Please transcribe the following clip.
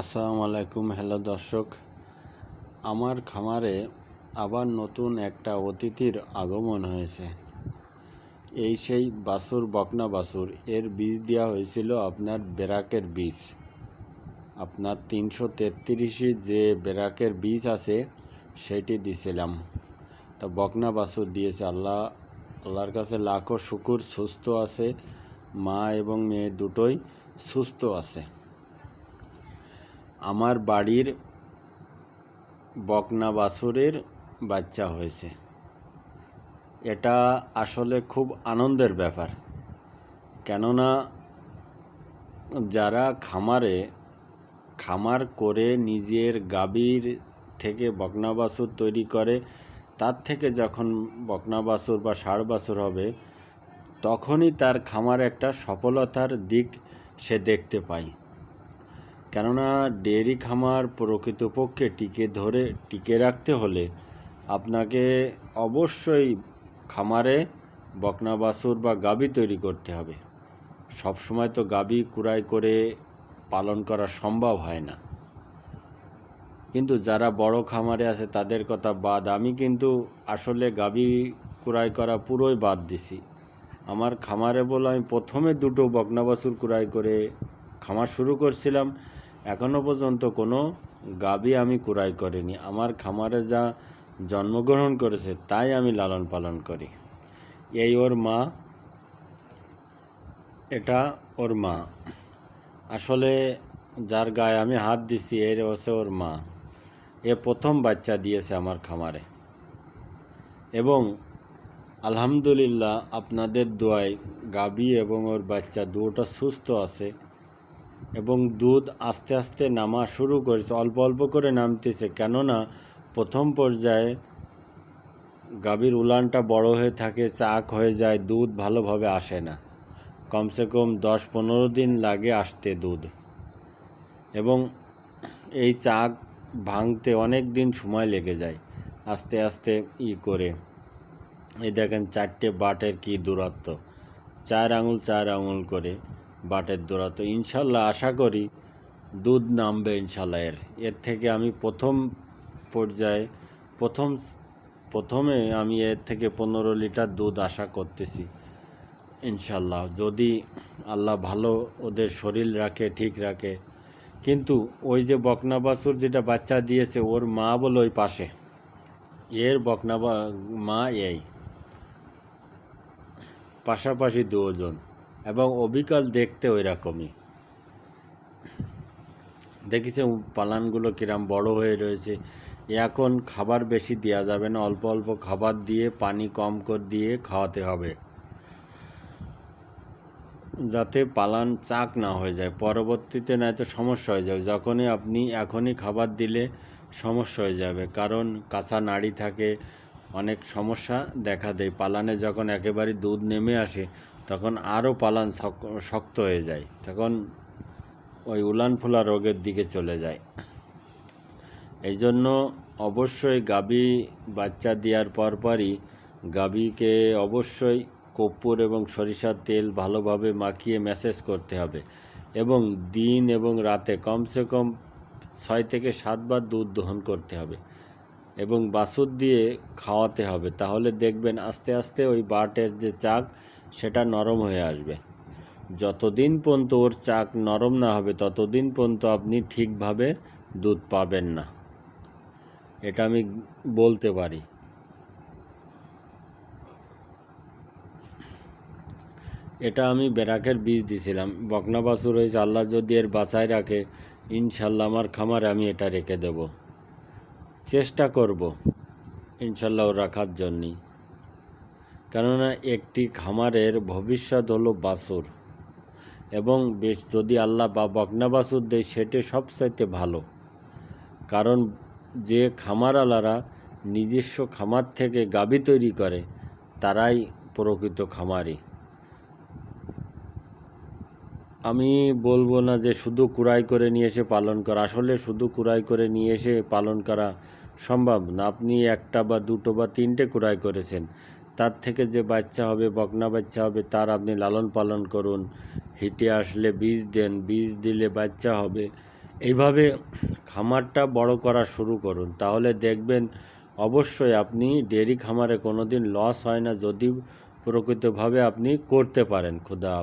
আসসালামু আলাইকুম, হ্যালো দর্শক। আমার খামারে আবার নতুন একটা অতিথির আগমন হয়েছে। এই সেই বাসুর বকনা বাসুর, এর বীজ দেওয়া হয়েছিল আপনার বেরাকের বীজ। আপনার তিনশো তেত্রিশে যে বেরাকের বীজ আছে, সেটি দিছিলাম। তা বকনা বাসুর দিয়েছে আল্লাহ, আল্লাহর কাছে লাখো শুকুর, সুস্থ আছে। মা এবং মেয়ে দুটোই সুস্থ আছে। আমার বাড়ির বকনা বাছুরের বাচ্চা হয়েছে। এটা আসলে খুব আনন্দের ব্যাপার। কেননা যারা খামারে, খামার করে নিজের গাভীর থেকে বকনা বাছুর তৈরি করে, তার থেকে যখন বকনা বাছুর বা ষাঁড় বাছুর হবে, তখনই তার খামার একটা সফলতার দিক সে দেখতে পায়। কেননা ডেয়ারি খামার প্রকৃতপক্ষে টিকে ধরে, টিকে রাখতে হলে আপনাকে অবশ্যই খামারে বকনা বাছুর বা গাবি তৈরি করতে হবে। সব সময় তো গাবি কুড়াই করে পালন করা সম্ভব হয় না। কিন্তু যারা বড় খামারে আছে তাদের কথা বাদ, আমি কিন্তু আসলে গাবি কুড়াই করা পুরোই বাদ দিছি। আমার খামারে বলে আমি প্রথমে দুটো বকনা বাছুর কুড়াই করে খামার শুরু করছিলাম। এখনও পর্যন্ত কোনো গাবি আমি কুড়াই করিনি। আমার খামারে যা জন্মগ্রহণ করেছে, তাই আমি লালন পালন করি। এই ওর মা, এটা ওর মা। আসলে যার গায়ে আমি হাত দিছি, এর হচ্ছে ওর মা। এ প্রথম বাচ্চা দিয়েছে আমার খামারে। এবং আলহামদুলিল্লাহ আপনাদের দোয়ায় গাবি এবং ওর বাচ্চা দুটো সুস্থ আছে। এবং দুধ আস্তে আস্তে নামা শুরু করেছে, অল্প অল্প করে নামতেছে। কেননা প্রথম পর্যায়ে গাভীর উলানটা বড় হয়ে থাকে, চাক হয়ে যায়, দুধ ভালোভাবে আসে না। কমসে কম দশ পনেরো দিন লাগে আসতে দুধ। এবং এই চাক ভাঙতে অনেক দিন সময় লেগে যায় আস্তে আস্তে ই করে। এই দেখেন চারটে বাটের কি দূরত্ব। চার আঙুল চার আঙুল করে। বাটের দৌড়াতো ইনশাল্লাহ আশা করি দুধ নামবে ইনশাল্লাহ এর। এর থেকে আমি প্রথম পর্যায়ে, প্রথম, প্রথমে আমি এর থেকে পনেরো লিটার দুধ আশা করতেছি ইনশাল্লাহ। যদি আল্লাহ ভালো ওদের শরীর রাখে, ঠিক রাখে। কিন্তু ওই যে বকনা বাছুর যেটা বাচ্চা দিয়েছে, ওর মা বলে ওই পাশে। এর বকনা মা এই। পাশাপাশি দুজন। এবং অবিকল দেখতে ওই রকমই দেখেছে পালানগুলো কিরাম বড় হয়ে রয়েছে। এখন খাবার বেশি দেওয়া যাবে না, অল্প অল্প খাবার দিয়ে, পানি কম করে দিয়ে খাওয়াতে হবে। যাতে পালান চাক না হয়ে যায়, পরবর্তীতে নয়তো সমস্যা হয়ে যাবে। যখনই আপনি, এখনই খাবার দিলে সমস্যা হয়ে যাবে, কারণ কাঁচা নাড়ি থাকে, অনেক সমস্যা দেখা দেয়। পালানে যখন একেবারে দুধ নেমে আসে তখন আরও পালান শক্ত হয়ে যায়। তখন ওই উলান ফোলা রোগের দিকে চলে যায়। এই জন্য অবশ্যই গাবি বাচ্চা দেওয়ার পরপরই গাবিকে অবশ্যই কর্পূর এবং সরিষার তেল ভালোভাবে মাখিয়ে ম্যাসেজ করতে হবে এবং দিন এবং রাতে কমসে কম ছয় থেকে সাতবার দুধ দহন করতে হবে এবং বাছুর দিয়ে খাওয়াতে হবে। তাহলে দেখবেন আস্তে আস্তে ওই বাটের যে চাক সেটা নরম হয়ে আসবে। যতদিন পর্যন্ত ওর চাক নরম না হবে, ততদিন পর্যন্ত আপনি ঠিকভাবে দুধ পাবেন না। এটা আমি বলতে পারি। এটা আমি বেরাকের বীজ দিছিলাম। বকনা বাছুর হয়েছে আল্লাহ যদি এর বাঁচায় রাখে, ইনশাল্লাহ আমার খামারে আমি এটা রেখে দেব। চেষ্টা করব, ইনশাল্লাহ রাখার জন্যই। কেননা একটি খামারের ভবিষ্যৎ হলো বাছুর। এবং বেশ যদি আল্লাহ বা বকনা বাছুর দেয়, সেটি সবচাইতে ভালো। কারণ যে খামারালারা নিজস্ব খামার থেকে গাবি তৈরি করে, তারাই প্রকৃত খামারি। আমি বলব না যে শুধু কুড়াই করে নিয়ে এসে পালন করা। আসলে শুধু কুড়াই করে নিয়ে এসে পালন করা সম্ভব না। আপনি একটা বা দুটো বা তিনটে ক্রয় করেছেন। তার থেকে যে বাচ্চা হবে, বকনা বাচ্চা হবে, তার আপনি লালন পালন করুন। হিটে আসলে বীজ দেন, বীজ দিলে বাচ্চা হবে। এইভাবে খামারটা বড় করা শুরু করুন। তাহলে দেখবেন অবশ্যই আপনি ডেয়ারি খামারে কোনো দিন লস হয় না, যদি প্রকৃতভাবে আপনি করতে পারেন, খুদা।